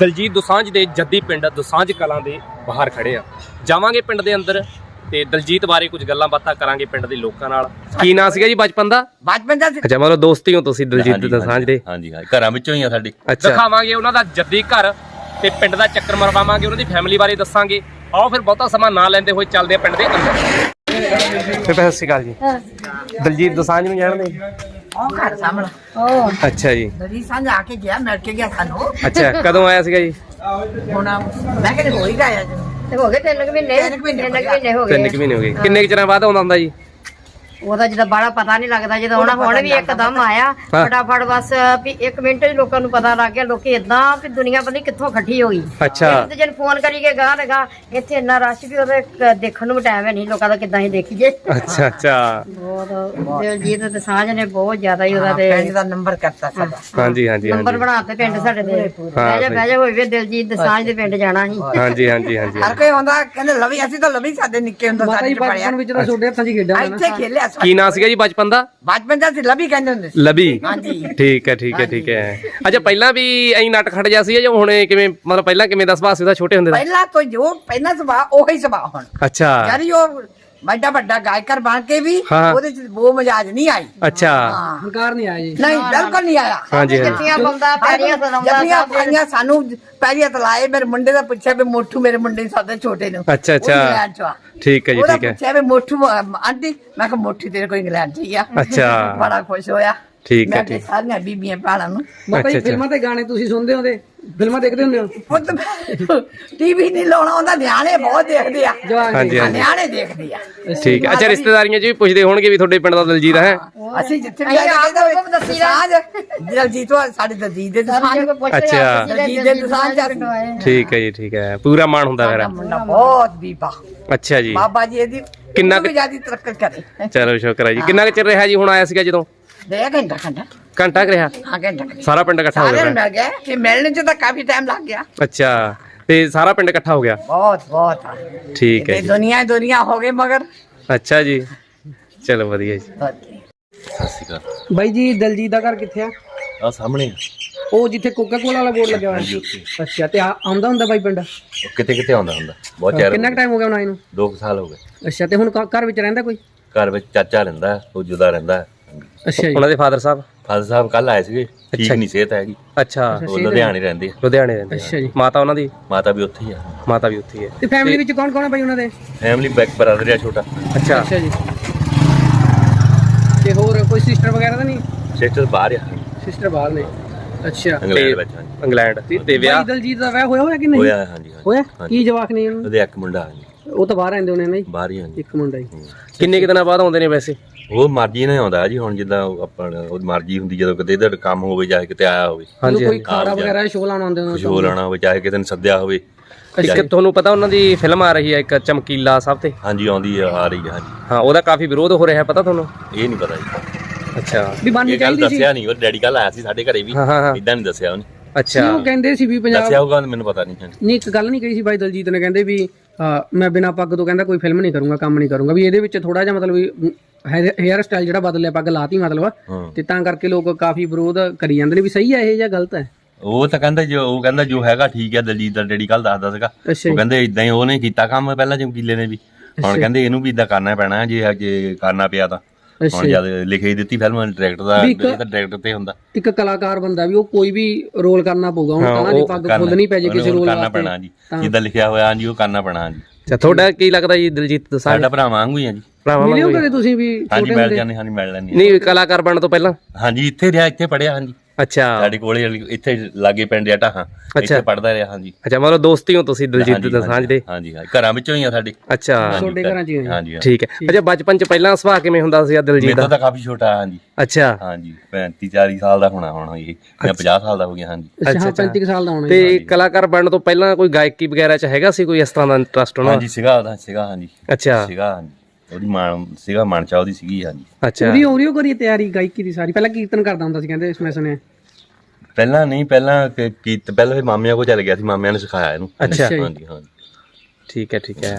ਦਲਜੀਤ ਦੁਸਾਂਝ ਦੇ ਜੱਦੀ ਪਿੰਡ ਦੁਸਾਂਝ ਕਲਾਂ ਦੇ ਬਾਹਰ ਖੜੇ ਆ। ਜਾਵਾਂਗੇ ਪਿੰਡ ਦੇ ਅੰਦਰ ਤੇ ਦਲਜੀਤ ਬਾਰੇ ਕੁਝ ਗੱਲਾਂ ਬਾਤਾਂ ਕਰਾਂਗੇ ਪਿੰਡ ਦੇ ਲੋਕਾਂ ਨਾਲ। ਕੀ ਨਾਂ ਸੀਗਾ ਜੀ ਬਚਪਨ ਦਾ? ਬਚਪਨ ਦਾ ਸੀ। ਅੱਛਾ ਮਤਲਬ ਦੋਸਤੀ ਹੋ ਤੁਸੀਂ ਦਲਜੀਤ ਦੁਸਾਂਝ ਦੇ? ਹਾਂਜੀ ਹਾਂਜੀ ਘਰਾਂ ਵਿੱਚੋਂ ਹੀ ਆ ਸਾਡੇ। ਅੱਛਾ। ਦਿਖਾਵਾਂਗੇ ਉਹਨਾਂ ਦਾ ਜੱਦੀ ਘਰ ਤੇ ਪਿੰਡ ਦਾ ਚੱਕਰ ਮਰਵਾਵਾਂਗੇ ਉਹਨਾਂ ਦੀ ਫੈਮਿਲੀ ਬਾਰੇ ਦੱਸਾਂਗੇ। ਆਓ ਫਿਰ ਬਹੁਤਾ ਸਮਾਂ ਨਾ ਲੈਂਦੇ ਹੋਏ ਚੱਲਦੇ ਆ ਪਿੰਡ ਦੇ ਅੰਦਰ। ਤੇ ਸਤਿ ਸ਼੍ਰੀ ਅਕਾਲ ਜੀ। ਦਲਜੀਤ ਦੁਸਾਂਝ ਨੂੰ ਜਾਣਦੇ? ਉਹ ਘਰ ਸਾਹਮਣੇ। ਉਹ। ਅੱਛਾ ਜੀ। ਦਰੀ ਸਾਂਝ ਆ ਕੇ ਗਿਆ ਮਿਲ ਕੇ ਗਿਆ ਸਾਨੂੰ। ਅੱਛਾ ਕਦੋਂ ਆਇਆ ਸੀਗਾ ਜੀ? ਹੁਣ ਮੈਂ ਕਹਿੰਦੇ ਹੋ ਹੀ ਗਿਆ ਜੀ ਤੇ ਹੋ ਗਏ ਤਿੰਨ ਕੁ ਮਹੀਨੇ। ਤਿੰਨ ਕੁ ਮਹੀਨੇ ਤਿੰਨ ਕੁ ਮਹੀਨੇ ਹੋ ਗਏ। ਤਿੰਨ ਕੁ ਮਹੀਨੇ ਹੋ ਗਏ। ਕਿੰਨੇ ਕੁ ਚਿਰਾਂ ਬਾਅਦ ਆਉਂਦਾ ਹੁੰਦਾ ਜੀ? ਉਹਦਾ ਜਿਹਦਾ ਬਾੜਾ ਪਤਾ ਨਹੀਂ ਲੱਗਦਾ ਜਦੋਂ ਹੁਣ ਹੁਣ ਵੀ ਇੱਕਦਮ ਆਇਆ ਫਟਾਫਟ ਬਸ ਵੀ 1 ਮਿੰਟ ਚ ਲੋਕਾਂ ਨੂੰ ਪਤਾ ਲੱਗ ਗਿਆ ਲੋਕੀ ਇਦਾਂ ਵੀ ਦੁਨੀਆ ਪਤਾ ਨੀ ਕਿੱਥੋਂ ਇਕੱਠੀ ਹੋ ਗਈ। ਅੱਛਾ। ਇੱਕ ਦੂਜੇ ਨੂੰ ਫੋਨ ਕਰੀਏ ਗਾਹ ਲਗਾ ਇੱਥੇ ਇੰਨਾ ਰਸ਼ ਵੀ ਉਹਦੇ ਕ- ਦੇਖਣ ਨੂੰ ਟਾਈਮ ਹੈ ਨਹੀਂ ਲੋਕਾਂ ਦਾ ਕਿੱਦਾਂ ਹੀ ਦੇਖੀਏ। ਅੱਛਾ ਅੱਛਾ। ਬਹੁਤ ਦਿਲਜੀਤ ਤੇ ਸਾਂਝ ਨੇ ਬਹੁਤ ਜ਼ਿਆਦਾ ਹੀ ਉਹਦਾ ਪਿੰਡ ਤੇ ਦਾ ਨੰਬਰ ਕਰਤਾ ਸਾਡਾ। ਹਾਂਜੀ ਹਾਂਜੀ ਨੰਬਰ ਬਣਾਤੇ ਪਿੰਡ ਸਾਡੇ ਦੇ। ਬਹਿ ਜਾ ਬਹਿ ਜਾ ਹੋਈ ਵੀ ਦਿਲਜੀਤ ਤੇ ਸਾਂਝ ਦੇ ਪਿੰਡ ਜਾਣਾ ਸੀ। ਹਾਂਜੀ ਹਾਂਜੀ ਹਾਂਜੀ ਹਰ ਕੋਈ ਹੁੰਦਾ ਕਹਿੰਦੇ ਲਵੀ ਅਸੀਂ ਤਾਂ ਲਵੀ ਸਾਡੇ ਨਿੱਕੇ ਹੁੰਦਾ ਸਾਡੇ ਪੜਿਆ ਤਾਂ ਇੱਥੇ ਖੇਲਿਆ ਕੀ ਨਾਂ ਸੀਗਾ ਜੀ ਬਚਪਨ ਦਾ? ਬਚਪਨ ਦਾ ਸੀ ਲਵੀ ਕਹਿੰਦੇ ਹੁੰਦੇ ਸੀ। ਲਬੀ ਹਾਂਜੀ। ਠੀਕ ਹੈ ਠੀਕ ਹੈ ਠੀਕ ਹੈ। ਅੱਛਾ ਪਹਿਲਾਂ ਵੀ ਐਂ ਨਟ ਖੜ ਜਾ ਸੀ ਜਾਂ ਹੁਣ ਕਿਵੇਂ ਮਤਲਬ ਪਹਿਲਾਂ ਕਿਵੇਂ ਦਾ ਸੁਭਾਅ ਸੀ ਉਹਦਾ ਛੋਟੇ ਹੁੰਦੇ ਦਾ? ਪਹਿਲਾਂ ਤੋਂ ਜੋ ਪਹਿਲਾਂ ਸੁਭਾਅ ਉਹੀ ਸੁਭਾਅ ਹੁਣ। ਅੱਛਾ। ਯਾਰੀ ਉਹ ਵੱਡਾ ਵੱਡਾ ਗਾਇਕਰ ਬਣ ਕੇ ਵੀ ਹਾਂ। ਉਹਦੇ ਚ ਉਹ ਮਜਾਜ ਨਹੀਂ ਆਈ। ਅੱਛਾ। ਹਾਂ। ਹੰਕਾਰ ਨਹੀਂ ਆਇਆ ਜੀ। ਨਹੀਂ ਬਿਲਕੁਲ ਨਹੀਂ ਆਇਆ। ਹਾਂਜੀ ਹਾਂਜੀ ਜੱਫੀਆਂ ਪਾਉਂਦਾ ਪੈਰੀਆਂ ਸਦਾਉਂਦਾ ਜੱਫੀਆਂ ਪਾਈਆਂ ਸਾਨੂੰ ਪੈਰੀਆਂ ਤਲਾਏ ਮੇਰੇ ਮੁੰਡੇ ਦਾ ਪੁੱਛਿਆ ਵੀ ਮੋਠੂ ਮੇਰੇ ਮੁੰਡੇ ਨੂੰ ਸਾਡੇ ਛੋਟੇ ਨੂੰ। ਅੱਛਾ, ਉਹ ਅੱਛਾ। ਇੰਗਲੈਂਡ ਚ ਆ। ਠੀਕ ਹੈ ਜੀ ਉਹਦਾ ਠੀਕ ਹੈ। ਪੁੱਛਿਆ ਵੀ ਮੋਠੂ ਅਮ, ਆਂਟੀ ਮੈਂ ਕਿਹਾ ਮੋਠੀ ਤੇਰੇ ਕੋਈ ਇੰਗਲੈਂਡ ਚ ਹੀ ਆ। ਅੱਛਾ। ਬੜਾ ਖੁਸ਼ ਹੋਇਆ। ਠੀਕ ਹੈ, ਮੈਂ ਕਿਹਾ ਠੀਕ। ਸਾਰੀਆਂ ਬੀਬੀਆਂ ਭੈਣਾਂ ਨੂੰ। ਜੀ ਅੱਛਾ, ਫਿਲਮਾਂ ਤੇ ਗਾਣੇ ਤੁਸੀਂ ਸੁਣਦੇ ਹੁੰਦੇ ਫਿਲਮਾਂ ਦੇਖਦੇ ਹੁੰਦੇ ਹੋ? ਪੁੱਤ ਟੀਵੀ ਨਹੀਂ ਲਾਉਣਾ ਹੁੰਦਾ ਨਿਆਣੇ ਬਹੁਤ ਦੇਖਦੇ ਆ। ਜਵਾਨ ਹਾਂਜੀ ਹਾਂ, ਹਾਂਜੀ। ਨਿਆਣੇ ਦੇਖਦੇ ਆ। ਠੀਕ ਹੈ ਅੱਛਾ ਰਿਸ਼ਤੇਦਾਰੀਆਂ 'ਚ ਵੀ ਪੁੱਛਦੇ ਹੋਣਗੇ ਵੀ ਤੁਹਾਡੇ ਪਿੰਡ ਦਾ ਦਲਜੀਤ ਹੈ? ਅਸੀਂ ਜਿੱਥੇ ਵੀ ਅਸੀਂ ਜਾਂਦੇ ਆਪ ਲੋਕ ਦੱਸੀ ਦਾ। ਸਾਂਝ ਦਲਜੀਤ ਉਹ ਸਾਡੇ ਦਲਜੀਤ ਦੇ ਸਾਂਝ ਅੱਛਾ। ਦਲਜੀਤ ਦੇ ਦੁਸਾਂਝ ਜਾਂਦੇ ਠੀਕ ਹੈ ਜੀ ਠੀਕ ਹੈ। ਪੂਰਾ ਮਾਣ ਹੁੰਦਾ ਮੇਰਾ ਮੁੰਡਾ ਬਹੁਤ ਬੀਬਾ। ਅੱਛਾ ਜੀ। ਬਾਬਾ ਜੀ ਇਹਦੀ ਕਿੰਨਾ ਕਿੰਨਾ ਕੁ- ਵੀ ਜ਼ਿਆਦਾ ਤਰੱਕੀ ਕਰੇ। ਚਲੋ ਸ਼ੁਕਰ ਹੈ ਜੀ। ਕਿੰਨਾ ਕੁ ਚਿਰ ਰਿਹਾ ਜੀ ਹੁਣ ਆਇਆ ਸੀਗਾ ਜਦੋਂ? ਦੇ ਘੰਟਾ ਘੰਟਾ। ਘੰਟਾ ਕੁ ਰਿਹਾ? ਹਾਂ ਘੰਟਾ ਕੁ। ਸਾਰਾ ਪਿੰਡ ਇਕੱਠਾ ਹੋ ਨੂੰ ਗਿਆ ਮਿਲ ਗਿਆ। ਕਿ ਮਿਲਣ ਚ ਤਾਂ ਕਾਫੀ ਟਾਈਮ ਲੱਗ ਗਿਆ। ਅੱਛਾ ਤੇ ਸਾਰਾ ਪਿੰਡ ਇਕੱਠਾ ਹੋ ਗਿਆ? ਬਹੁਤ ਬਹੁਤ। ਆ। ਠੀਕ ਹੈ ਤੇ ਜੀ। ਦੁਨੀਆ ਹੀ ਦੁਨੀਆ ਹੋ ਗਏ ਮਗਰ। ਅੱਛਾ ਜੀ। ਚਲੋ ਵਧੀਆ ਜੀ. ਸਤਿ ਸ਼੍ਰੀ ਅਕਾਲ। ਬਾਈ ਜੀ ਦਲਜੀਤ ਦਾ ਘਰ ਕਿੱਥੇ ਆ? ਆ ਸਾਹਮਣੇ ਉਹ ਜਿੱਥੇ ਕੋਕਾ ਕੋਲਾ ਵਾਲਾ ਬੋਰਡ ਲੱਗਿਆ ਹੋਇਆ ਅੱਛਾ ਤੇ ਆ- ਆਉਂਦਾ ਹੁੰਦਾ ਬਾਈ ਪਿੰਡ? ਉਹ ਕਿਤੇ ਕਿਤੇ ਆਉਂਦਾ ਹੁੰਦਾ। ਬਹੁਤ ਚਿਰ ਕਿੰਨਾ ਟਾਈਮ ਹੋ ਗਿਆ ਹੁਣ ਆਏ ਨੂੰ? 2 ਸਾਲ ਹੋ ਗਏ। ਅੱਛਾ ਤੇ ਹੁਣ ਘ- ਘਰ ਵਿੱਚ ਰਹਿੰਦਾ ਕੋਈ? ਘਰ ਵਿੱਚ ਚਾਚਾ ਰਹਿੰਦਾ ਉਹ ਜੁਦਾ ਰਹਿੰਦਾ। ਅੱਛਾ ਜੀ। ਉਹਨਾਂ ਦੇ ਫਾਦਰ ਸਾਹਿਬ? ਫਾਦਰ ਸਾਹਿਬ ਕੱਲ ਆਏ ਸੀਗੇ ਠੀਕ ਨਹੀਂ ਸਿਹਤ ਹੈਗੀ। ਅੱਛਾ। ਉਹ ਲੁਧਿਆਣੇ ਰਹਿੰਦੇ ਆ। ਲੁਧਿਆਣੇ ਰਹਿੰਦੇ ਅੱਛਾ ਜੀ। ਆ। ਮਾਤਾ ਉਹਨਾਂ ਦੀ? ਮਾਤਾ ਵੀ ਉੱਥੇ ਹੀ ਆ। ਮਾਤਾ ਵੀ ਉੱਥੇ ਹੀ ਹੈ ਤੇ ਫੈਮਿਲੀ ਵਿੱਚ ਕੌਣ ਕੌਣ ਹੈ ਬਾਈ ਉਹਨਾਂ ਦੇ? ਫੈਮਿਲੀ ਬੈਕ ਬ੍ਰਦਰ ਆ ਛੋਟਾ। ਅੱਛਾ। ਅੱਛਾ ਜੀ। ਤੇ ਹੋਰ ਕੋਈ ਸਿਸਟਰ ਵਗੈਰਾ ਤਾਂ ਨਹੀਂ? ਸਿਸਟਰ ਬਾਹਰ ਆ। ਸਿਸਟਰ ਬਾਹਰ ਨੇ। ਅੱਛਾ। ਇੰਗਲੈਂਡ ਵਿੱਚ ਹਾਂਜੀ ਇੰਗਲੈਂਡ ਤੇ ਵਿਆਹ ਦਲਜੀਤ ਦਾ ਵਿਆਹ ਹੋਇਆ ਹੋਇਆ ਕਿ ਨਹੀਂ? ਹੋਇਆ ਹੈ, ਹਾਂਜੀ। ਹੋਇਆ। ਕੀ ਜਵਾਕ ਨਹੀਂ ਉਹਨੂੰ ਉਹਦੇ ਇੱਕ ਮੁੰਡਾ ਹਾਂਜੀ। ਉਹ ਤਾਂ ਬਾਹਰ ਰਹਿੰਦੇ ਹੋਣੇ ਨੇ ਜੀ। ਬਾਹਰ ਹੀ ਹਾਂਜੀ। ਇੱਕ ਮੁੰਡਾ ਹੀ। ਕਿੰਨੇ ਕੁ ਦਿਨਾਂ ਬਾਅਦ ਆਉਂਦੇ ਨੇ ਵੈਸੇ? ਉਹ ਮਰਜ਼ੀ ਨਾਲ ਆਉਂਦਾ ਜੀ ਹੁਣ ਜਿੱਦਾਂ ਉਹ ਆਪਣਾ ਉਹਦੀ ਮਰਜ਼ੀ ਹੁੰਦੀ ਜਦੋਂ ਕਿਤੇ ਇਧਰ ਕੰਮ ਹੋਵੇ ਜਾਂ ਕਿਤੇ ਆਇਆ ਹੋਵੇ। ਹਾਂਜੀ ਕੋਈ ਖਾੜਾ ਵਗੈਰਾ ਸ਼ੋਅ ਲਾਉਣ ਆਉਂਦੇ ਉਹਨਾਂ ਖੁਸ਼ਬੂ ਲਾਣਾ ਹੋਵੇ ਚਾਹੇ ਕਿਸੇ ਨੇ ਸੱਦਿਆ ਹੋਵੇ। ਇੱਕ ਤੁਹਾਨੂੰ ਪਤਾ ਉਹਨਾਂ ਦੀ ਫਿਲਮ ਆ ਰਹੀ ਹੈ ਇੱਕ ਚਮਕੀਲਾ ਸਭ ਤੇ? ਹਾਂਜੀ ਆਉਂਦੀ ਆ ਆ ਰਹੀ ਆ ਹਾਂਜੀ। ਹਾਂ ਉਹਦਾ ਕਾਫੀ ਵਿਰੋਧ ਹੋ ਰਿਹਾ ਪਤਾ ਤੁਹਾਨੂੰ? ਇਹ ਨਹੀਂ ਪਤਾ ਜੀ। ਅੱਛਾ। ਵੀ ਬਣਨੀ ਇਹ ਗੱਲ ਚਾਹੀਦੀ ਸੀ। ਦੱਸਿਆ ਨਹੀਂ ਉਹ ਡੈਡੀ ਕੱਲ ਆਇਆ ਸੀ ਸਾਡੇ ਘਰੇ ਵੀ ਹਾਂ, ਹਾਂ, ਹਾਂ। ਇਦਾਂ ਨਹੀਂ ਦੱਸਿਆ ਉਹਨੇ। ਅੱਛਾ। ਉਹ ਕਹਿੰਦੇ ਸੀ ਵੀ ਪੰਜਾਬ ਦੱਸਿਆ ਹੋਊਗਾ ਮੈਨੂੰ ਪਤਾ ਨਹੀਂ ਹਾਂਜੀ। ਨਹੀਂ ਇੱਕ ਗੱਲ ਨਹੀਂ ਕਹੀ ਸੀ ਬਾਈ ਦਲਜੀਤ ਨੇ ਕਹਿੰਦੇ ਵੀ ਅਹ, ਮੈਂ ਬਿਨਾਂ ਪੱਗ ਤੋਂ ਕਹਿੰਦਾ ਕੋਈ ਫਿਲਮ ਨਹੀਂ ਕਰੂੰਗਾ ਕੰਮ ਨਹੀਂ ਕਰੂੰਗਾ। ਵੀ ਇਹਦੇ ਵਿੱਚ ਥੋੜਾ ਜਿਹਾ ਮਤਲਬ ਵੀ ਹੇਅਰ ਸਟਾਈਲ ਜਿਹੜਾ ਬਦਲਿਆ ਪੱਗ ਲਾਤੀ ਮਤਲਬ। ਤੇ ਤਾਂ ਕਰਕੇ ਲੋਕ ਕਾਫੀ ਵਿਰੋਧ ਕਰੀ ਜਾਂਦੇ ਨੇ ਵੀ ਸਹੀ ਹੈ ਇਹ ਜਾਂ ਗਲਤ ਹੈ ਉਹ ਤਾਂ ਕਹਿੰਦਾ ਜੋ ਉਹ ਕਹਿੰਦਾ ਜੋ ਹੈਗਾ ਠੀਕ ਹੈ ਦਲਜੀਤ ਦਾ ਡੈਡੀ ਕੱਲ ਦੱਸਦਾ ਸੀਗਾ। ਉਹ ਜੀ। ਕਹਿੰਦੇ ਇਦਾਂ ਹੀ ਉਹਨੇ ਕੀਤਾ ਕੰਮ ਪਹਿਲਾਂ ਚਮਕੀਲੇ ਨੇ ਵੀ। ਹੁਣ ਕਹਿੰਦੇ ਇਹਨੂੰ ਵੀ ਇਦਾਂ ਕਰਨਾ ਪੈਣਾ ਜੇ ਜੇ ਕਰਨਾ ਪਿਆ ਤਾਂ। ਹੁਣ ਜਦ ਲਿਖੇ ਹੀ ਦਿੱਤੀ ਫਿਲਮ ਡਾਇਰੈਕਟਰ ਦਾ ਡਾਇਰੈਕਟਰ ਤੇ ਹੁੰਦਾ। ਇੱਕ ਕਲਾਕਾਰ ਬੰਦਾ ਵੀ ਉਹ ਕੋਈ ਵੀ ਰੋਲ ਕਰਨਾ ਪਊਗਾ ਹੁਣ ਤਾਂ ਦੀ ਪੱਗ ਖੁੱਲਣੀ ਪੈ ਜੇ ਕਿਸੇ ਰੋਲ ਕਰਨਾ ਪੈਣਾ ਜੀ। ਜਿੱਦਾਂ ਲਿਖਿਆ ਹੋਇਆ ਹਾਂਜੀ ਉਹ ਕਰਨਾ ਪੈਣਾ ਹਾਂਜੀ। ਅੱਛਾ ਤੁਹਾਡਾ ਕੀ ਲੱਗਦਾ ਜੀ ਦਿਲਜੀਤ ਦਸਾਂਝ? ਸਾਡਾ ਭਰਾ ਵਾਂਗੂ ਹੀ ਆ ਜੀ। ਭਰਾਵਾਂ ਮਿਲਿਓ ਵਾਂਗੂ? ਕਦੇ ਤੁਸੀਂ ਵੀ ਹਾਂਜੀ ਛੋਟੇ ਮਿਲ ਹੁੰਦੇ ਜਾਂਦੇ ਹਾਂਜੀ ਮਿਲ ਲੈਂਦੇ। ਨਹੀਂ ਕਲਾਕਾਰ ਬਣਨ ਤੋਂ ਪਹਿਲਾਂ? ਹਾਂਜੀ ਇੱਥੇ ਰਿਹਾ ਇੱਥੇ ਪੜਿਆ ਹਾਂਜੀ। ਅੱਛਾ। ਸਾਡੇ ਕੋਲੇ ਇੱਥੇ ਲਾਗੇ ਪਿੰਡ ਆ ਢਾਹਾਂ ਇੱਥੇ ਪੜਦਾ ਰਿਹਾ ਹਾਂਜੀ। ਅੱਛਾ ਮਤਲਬ ਦੋਸਤੀ ਹੋ ਤੁਸੀਂ ਦਿਲਜੀਤ ਹਾਂਜੀ, ਦਸਾਂਝ ਦੇ? ਹਾਂਜੀ ਹਾਂਜੀ। ਘਰਾਂ ਵਿੱਚੋਂ ਹੀ ਆ ਸਾਡੇ। ਅੱਛਾ। ਛੋਟੇ ਘਰਾਂ 'ਚ ਹੀ। ਹਾਂਜੀ ਹਾਂਜੀ। ਠੀਕ ਹੈ। ਅੱਛਾ ਬਚਪਨ ਚ ਪਹਿਲਾਂ ਸੁਭਾਅ ਕਿਵੇਂ ਹੁੰਦਾ ਸੀ ਦਿਲਜੀਤ ਮੇਰਾ ਦਾ? ਤਾਂ ਕਾਫੀ ਛੋਟਾ ਹਾਂਜੀ। ਅੱਛਾ। ਹਾਂਜੀ 35 40 ਸਾਲ ਦਾ ਹੋਣਾ ਹੁਣ ਇਹ। ਮੈਂ 50 ਸਾਲ ਦਾ ਹੋ ਗਿਆ ਹਾਂਜੀ। ਅੱਛਾ ਅੱਛਾ, 35 ਕੁ ਸਾਲ ਦਾ ਹੋਣਾ ਜੀ। ਤੇ ਕਲਾਕਾਰ ਬਣਨ ਤੋਂ ਪਹਿਲਾਂ ਕੋਈ ਗਾਇਕੀ ਵਗੈਰਾ ਚ ਹੈਗਾ ਸੀ ਕੋਈ ਇਸ ਤਰ੍ਹਾਂ ਦਾ ਇੰਟਰਸਟ ਉਹਨਾਂ ਹਾਂਜੀ ਸੀਗਾ ਉਹਦਾ ਸੀਗਾ ਹਾਂਜੀ। ਅੱਛਾ। ਸੀਗਾ ਹਾਂਜੀ। ਉਹਦੀ ਮਾਨ ਸੀਗਾ ਮਨ ਚਾ ਉਹਦੀ ਸੀਗੀ ਹਾਂਜੀ। ਅੱਛਾ। ਉਹਦੀ ਉਹਦੀ ਕਰੀ ਤਿਆਰੀ ਗਾਇਕੀ ਦੀ ਸਾਰੀ। ਪਹਿਲਾਂ ਕੀਰਤਨ ਕਰਦਾ ਹੁੰਦਾ ਸੀ ਕਹਿੰਦੇ ਇਸ ਮੈਂ ਸੁਣਿਆ। ਪਹਿਲਾਂ ਨਹੀਂ ਪਹਿਲਾਂ ਕੀ- ਕੀਤ ਪਹਿਲਾਂ ਫਿਰ ਮਾਮਿਆਂ ਕੋਲ ਚੱਲ ਗਿਆ ਸੀ ਮਾਮਿਆਂ ਨੇ ਸਿਖਾਇਆ ਇਹਨੂੰ। ਅੱਛਾ। ਹਾਂਜੀ ਹਾਂਜੀ। ਠੀਕ ਹੈ ਠੀਕ ਹੈ।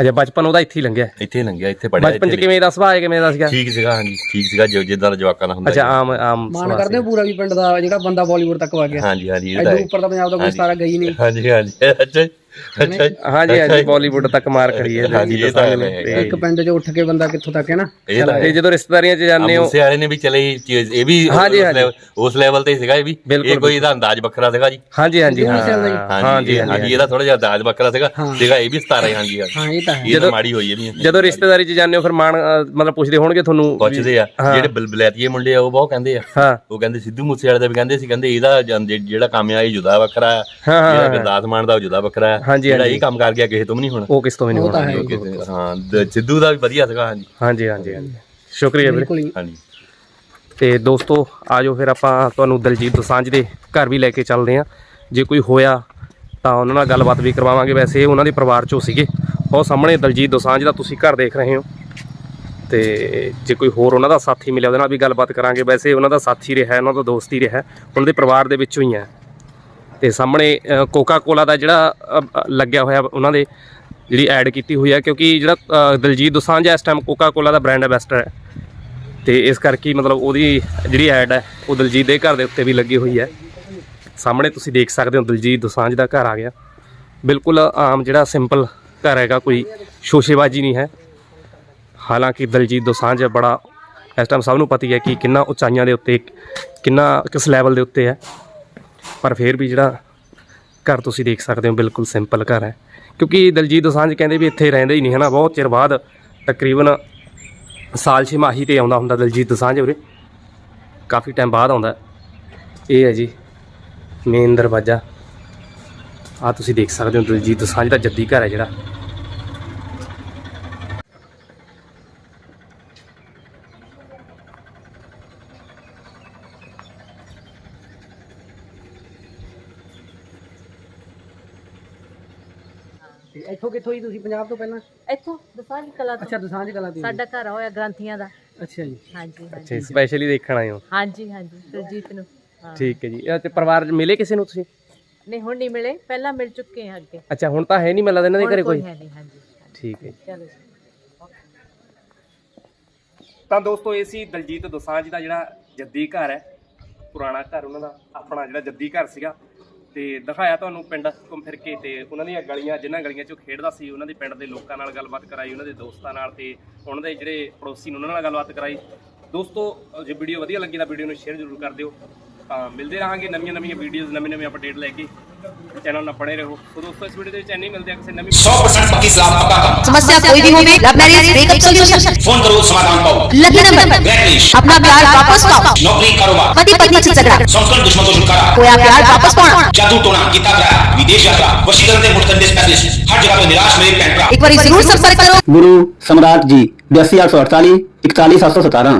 ਅੱਛਾ ਬਚਪਨ ਉਹਦਾ ਇੱਥੇ ਹੀ ਲੰਘਿਆ? ਇੱਥੇ ਹੀ ਲੰਘਿਆ ਇੱਥੇ ਪੜਿਆ ਬਚਪਨ ਚ ਕਿਵੇਂ ਦਾ ਸੁਭਾਅ ਹੈ ਕਿਵੇਂ ਦਾ ਸੀਗਾ ਠੀਕ ਸੀਗਾ ਹਾਂਜੀ ਠੀਕ ਸੀਗਾ ਜੋ ਜਿੱਦਾਂ ਦਾ ਜਵਾਕਾਂ ਦਾ ਹੁੰਦਾ ਅੱਛਾ। ਆਮ ਆਮ ਸੁਭਾਅ ਕਰਦੇ ਹੋ ਪੂਰਾ ਵੀ ਪਿੰਡ ਦਾ ਜਿਹੜਾ ਬੰਦਾ ਬਾਲੀਵੁੱਡ ਤੱਕ ਵਗ ਗਿਆ। ਹਾਂਜੀ ਹਾਂਜੀ ਇਹ ਤਾਂ ਹੈ। ਉੱਪਰ ਤਾਂ ਪੰਜਾਬ ਦਾ ਕੋਈ ਸਤਾਰਾ ਗਈ ਨਹੀਂ। ਹਾਂਜੀ ਹਾਂਜੀ। ਅੱਛਾ। ਜੀ, ਅੱਛਾ ਜੀ, ਹਾਂਜੀ ਅੱਛਾ ਹਾਂਜੀ ਜੀ। ਬਾਲੀਵੁੱਡ ਤੱਕ ਮਾਰ ਖੜੀ ਹੈ। ਹਾਂਜੀ, ਜੀ ਇਹ ਤਾਂ ਦੱਸਾਂਗੇ ਹੈ। ਤੇ- ਇੱਕ ਪਿੰਡ 'ਚ ਉੱਠ ਕੇ ਬੰਦਾ ਕਿੱਥੋਂ ਤੱਕ ਹੈ ਨਾ? ਇਹ ਤਾਂ ਹੈ। ਤੇ ਜਦੋਂ ਰਿਸ਼ਤੇਦਾਰੀਆਂ 'ਚ ਜਾਂਦੇ ਹੋ ਮੂਸੇ ਵਾਲੇ ਨੇ ਵੀ ਚਲੇ ਚੀਜ਼ ਇਹ ਵੀ ਹਾਂਜੀ, ਉਸ ਹਾਂਜੀ। level- ਉਸ ਲੈਵਲ ਤੇ ਸੀਗਾ ਇਹ ਵੀ। ਬਿਲਕੁਲ, ਇਹ ਕੋਈ ਇਹਦਾ ਅੰਦਾਜ਼ ਵੱਖਰਾ ਸੀਗਾ ਜੀ। ਹਾਂਜੀ ਹਾਂਜੀ। ਹਾਂ ਜੀ। ਹਾਂਜੀ। ਹਾਂਜੀ ਹਾਂਜੀ ਇਹਦਾ ਥੋੜਾ ਜਿਹਾ ਅੰਦਾਜ਼ ਵੱਖਰਾ ਸੀਗਾ। ਸੀਗਾ ਇਹ ਵੀ 17 ਹਾਂਜੀ ਹਾਂਜੀ। ਹਾਂ ਇਹ ਤਾਂ ਹੈ। ਇਹ ਤਾਂ ਮਾੜੀ ਹੋਈ ਇਹ ਵੀ ਜਦੋਂ ਰਿਸ਼ਤੇਦਾਰੀ 'ਚ ਜਾਂਦੇ ਹੋ ਫਿਰ ਮਾਣ ਅ, ਮਤਲਬ ਪੁੱਛਦੇ ਹੋਣਗੇ ਤੁਹਾਨੂੰ ਵੀ- ਪੁੱਛਦੇ ਆ। ਜਿਹੜੇ ਬਲਬਲੈਤੀਏ ਮੁੰਡੇ ਆ ਉਹ ਬਹੁਤ ਕਹਿੰਦੇ ਆ। ਹਾਂ। ਉਹ ਕਹਿੰਦੇ ਸਿੱਧੂ ਮੂਸੇ ਵਾਲੇ ਦਾ ਵੀ ਕਹਿੰਦੇ ਸੀ ਕਹਿੰਦੇ ਇਹਦਾ ਜਾਂ- ਜੇ- ਜਿਹੜਾ ਕੰਮ ਆ ਇਹ ਜੁਦਾ ਵੱਖਰਾ ਆ। ਹਾਂ, ਜਿਹੜਾ। ਗੁਰਦਾਸ ਮਾਨ ਦਾ ਉਹ ਜੁਦਾ ਵੱਖਰਾ ਆ। ਹਾਂਜੀ, ਜਿਹੜਾ। ਇਹ ਕੰਮ ਕਰ ਗਿਆ ਕਿਸੇ ਤੋਂ ਵੀ ਨਹੀਂ ਹੋਣਾ। ਉਹ ਕਿਸ ਤੋਂ ਵੀ ਨਹੀਂ ਉਹ ਤਾਂ ਹੋਣਾ ਹੈ। ਕਿਸੇ- ਹਾਂ ਦ- ਸਿੱਧੂ ਦਾ ਵੀ ਵਧੀਆ ਸੀਗਾ ਹਾਂਜੀ। ਹਾਂਜੀ ਹਾਂਜੀ ਹਾਂਜੀ। ਸ਼ੁਕਰੀਆ ਵੀਰੇ। ਬਿਲਕੁਲ ਹੀ। ਹਾਂਜੀ। ਤੇ ਦੋਸਤੋ ਆਜੋ ਫਿਰ ਆਪਾਂ ਤੁਹਾਨੂੰ ਦਲਜੀਤ ਦੋਸਾਂਝ ਦੇ ਘਰ ਵੀ ਲੈ ਕੇ ਚੱਲਦੇ ਹਾਂ। ਜੇ ਕੋਈ ਹੋਇਆ ਤਾਂ ਉਹਨਾਂ ਨਾਲ ਗੱਲਬਾਤ ਵੀ ਕਰਵਾਵਾਂਗੇ। ਵੈਸੇ ਇਹ ਉਹਨਾਂ ਦੇ ਪਰਿਵਾਰ ਚੋਂ ਸੀਗੇ। ਉਹ ਸਾਹਮਣੇ ਦਲਜੀਤ ਦੋਸਾਂਝ ਦਾ ਤੁਸੀਂ ਘਰ ਦੇਖ ਰਹੇ ਹੋ। ਤੇ ਜੇ ਕੋਈ ਹੋਰ ਉਹਨਾਂ ਦਾ ਸਾਥੀ ਮਿਲਿਆ ਉਹਦੇ ਨਾਲ ਵੀ ਗੱਲਬਾਤ ਕਰਾਂਗੇ। ਵੈਸੇ ਉਹਨਾਂ ਦਾ ਸਾਥੀ ਰਿਹਾ ਉਹਨਾਂ ਦਾ ਦੋਸਤ ਹੀ ਰਿਹਾ। ਉਹਨਾਂ ਦੇ ਪਰਿਵਾਰ ਦੇ ਵਿੱਚੋਂ ਹੀ ਹੈ। ਤੇ ਸਾਹਮਣੇ ਕੋਕਾ ਕੋਲਾ ਦਾ ਜਿਹੜਾ ਲੱਗਿਆ ਹੋਇਆ ਉਹਨਾਂ ਦੇ ਜਿਹੜੀ ਐਡ ਕੀਤੀ ਹੋਈ ਹੈ ਕਿਉਂਕਿ ਜਿਹੜਾ ਦਲਜੀਤ ਦੋਸਾਂਝ ਹੈ ਇਸ ਟਾਈਮ ਕੋਕਾ ਕੋਲਾ ਦਾ ਬ੍ਰਾਂਡ ਐਂਬੈਸਡਰ ਹੈ। ਤੇ ਇਸ ਕਰਕੇ ਮਤਲਬ ਉਹਦੀ ਜਿਹੜੀ ਐਡ ਹੈ ਉਹ ਦਲਜੀਤ ਦੇ ਘਰ ਦੇ ਉੱਤੇ ਵੀ ਲੱਗੀ ਹੋਈ ਹੈ ਸਾਹਮਣੇ ਤੁਸੀਂ ਦੇਖ ਸਕਦੇ ਹੋ ਦਲਜੀਤ ਦੋਸਾਂਝ ਦਾ ਘਰ ਆ ਗਿਆ। ਬਿਲਕੁਲ ਆਮ ਜਿਹੜਾ ਸਿੰਪਲ ਘਰ ਹੈਗਾ, ਕੋਈ ਸ਼ੋਸ਼ੇਬਾਜ਼ੀ ਨਹੀਂ ਹੈ। ਹਾਲਾਂਕਿ ਦਲਜੀਤ ਦੋਸਾਂਝ ਬੜਾ, ਇਸ ਟਾਈਮ ਸਭ ਨੂੰ ਪਤਾ ਹੈ ਕਿ ਕਿੰਨਾ ਉਚਾਈਆਂ ਦੇ ਉੱਤੇ, ਕਿੰਨਾ, ਕਿਸ ਲੈਵਲ ਦੇ ਉੱਤੇ ਹੈ। ਪਰ ਫਿਰ ਵੀ ਜਿਹੜਾ ਘਰ ਤੁਸੀਂ ਦੇਖ ਸਕਦੇ ਹੋ, ਬਿਲਕੁਲ ਸਿੰਪਲ ਘਰ ਹੈ। ਕਿਉਂਕਿ ਦਲਜੀਤ ਦੋਸਾਂਝ ਕਹਿੰਦੇ ਵੀ ਇੱਥੇ ਰਹਿੰਦੇ ਹੀ ਨਹੀਂ ਹੈ ਨਾ ਬਹੁਤ ਚਿਰ ਬਾਅਦ ਤਕਰੀਬਨ ਸਾਲ ਛਮਾਹੀ ਤੇ ਆਉਂਦਾ ਹੁੰਦਾ ਦਲਜੀਤ ਦੋਸਾਂਝ ਉਰੇ। ਕਾਫੀ ਟਾਈਮ ਬਾਅਦ ਆਉਂਦਾ। ਇਹ ਹੈ ਜੀ ਮੇਨ ਦਰਵਾਜ਼ਾ। ਆ ਤੁਸੀਂ ਦੇਖ ਸਕਦੇ ਹੋ, ਦਲਜੀਤ ਦੋਸਾਂਝ ਦਾ ਜੱਦੀ ਘਰ ਹੈ ਜਿਹੜਾ। ਤੇ ਇੱਥੋਂ ਕਿੱਥੋਂ ਹੀ ਤੁਸੀਂ ਪੰਜਾਬ ਤੋਂ ਪਹਿਲਾਂ? ਇੱਥੋਂ ਦਸਾਂਝ ਕਲਾ ਤੋਂ। ਅੱਛਾ ਦਸਾਂਝ ਕਲਾ ਦੀ ਸਾਡਾ ਘਰ ਹੋਇਆ ਗ੍ਰੰਥੀਆਂ ਦਾ। ਅੱਛਾ ਜੀ। ਹਾਂਜੀ ਹਾਂਜੀ। ਅੱਛਾ ਸਪੈਸ਼ਲੀ ਦੇਖਣ ਆਏ ਹੋ? ਹਾਂਜੀ ਹਾਂਜੀ ਦਲਜੀਤ ਨੂੰ। ਹਾਂ। ਠੀਕ ਹੈ ਜੀ। ਇਹ ਤੇ ਪਰਿਵਾਰ 'ਚ ਮਿਲੇ ਕਿਸੇ ਨੂੰ ਤੁਸੀਂ? ਨਹੀਂ ਹੁਣ ਨਹੀਂ ਮਿਲੇ। ਪਹਿਲਾਂ ਮਿਲ ਚੁੱਕੇ ਆ ਅੱਗੇ। ਅੱਛਾ ਹੁਣ ਤਾਂ ਹੈ ਨਹੀਂ ਮਿਲਦਾ ਇਹਨਾਂ ਦੇ ਹੁਣ ਘਰੇ ਕੋਈ। ਹੈ ਨਹੀਂ ਹਾਂਜੀ ਠੀਕ ਹੈ ਜੀ। ਚਲੋ। ਜੀ ਤਾਂ ਦੋਸਤੋ ਇਹ ਸੀ ਦਲਜੀਤ ਦੋਸਾਂਝ ਦਾ ਜਿਹੜਾ ਜੱਦੀ ਘਰ ਹੈ। ਪੁਰਾਣਾ ਘਰ ਉਹਨਾਂ ਦਾ ਆਪਣਾ ਜਿਹੜਾ ਜੱਦੀ ਘਰ ਸੀਗਾ। ਤੇ ਦਿਖਾਇਆ ਤੁਹਾਨੂੰ ਪਿੰਡ ਘੁੰਮ ਫਿਰ ਕੇ ਤੇ ਉਹਨਾਂ ਦੀਆਂ ਗਲੀਆਂ, ਜਿਨ੍ਹਾਂ ਗਲੀਆਂ 'ਚੋਂ ਖੇਡਦਾ ਸੀ, ਉਹਨਾਂ ਦੇ ਪਿੰਡ ਦੇ ਲੋਕਾਂ ਨਾਲ ਗੱਲਬਾਤ ਕਰਾਈ, ਉਹਨਾਂ ਦੇ ਦੋਸਤਾਂ ਨਾਲ ਤੇ ਉਹਨਾਂ ਦੇ ਜਿਹੜੇ ਪੜੋਸੀ ਨੇ ਉਹਨਾਂ ਨਾਲ ਗੱਲਬਾਤ ਕਰਾਈ। ਦੋਸਤੋ, ਜੇ ਵੀਡੀਓ ਵਧੀਆ ਲੱਗੀ ਤਾਂ ਵੀਡੀਓ ਨੂੰ ਸ਼ੇਅਰ ਜ਼ਰੂਰ ਕਰ ਦਿਓ। ਮਿਲਦੇ ਰਹਾਂਗੇ ਨਵੀਆਂ ਨਵੀਆਂ ਵੀਡੀਓਜ਼ ਨਵੇਂ ਨਵੇਂ ਅਪਡੇਟ ਲੈ ਕੇ ਚੈਨਲ ਨਾਲ ਬਣੇ ਰਹੋ ਸੋ ਦੋਸਤੋ ਇਸ ਵੀਡੀਓ ਦੇ ਵਿੱਚ ਇੰਨੇ ਹੀ ਮਿਲਦੇ ਆ ਕਿਸੇ ਨਵੀਂ 100% पक्की सलाह पक्का काम समस्या कोई भी हो love marriage breakup solution phone करो समाधान पाओ लकी नंबर ब्लैकलिस्ट अपना प्यार वापस पाओ नौकरी कारोबार पति पत्नी से झगड़ा संस्कृत दुश्मन तो छुटकारा खोया प्यार वापस पाना जादू टोना गीता ग्रह विदेश यात्रा वशीकरण के मुतकंदे स्पेशलिस्ट हर जगह पे निराश मेरे पैंट एक बार जरूर संपर्क करो गुरु सम्राट जी बयासी आठ सौ अड़तालीस इकतालीस सात सौ सतारह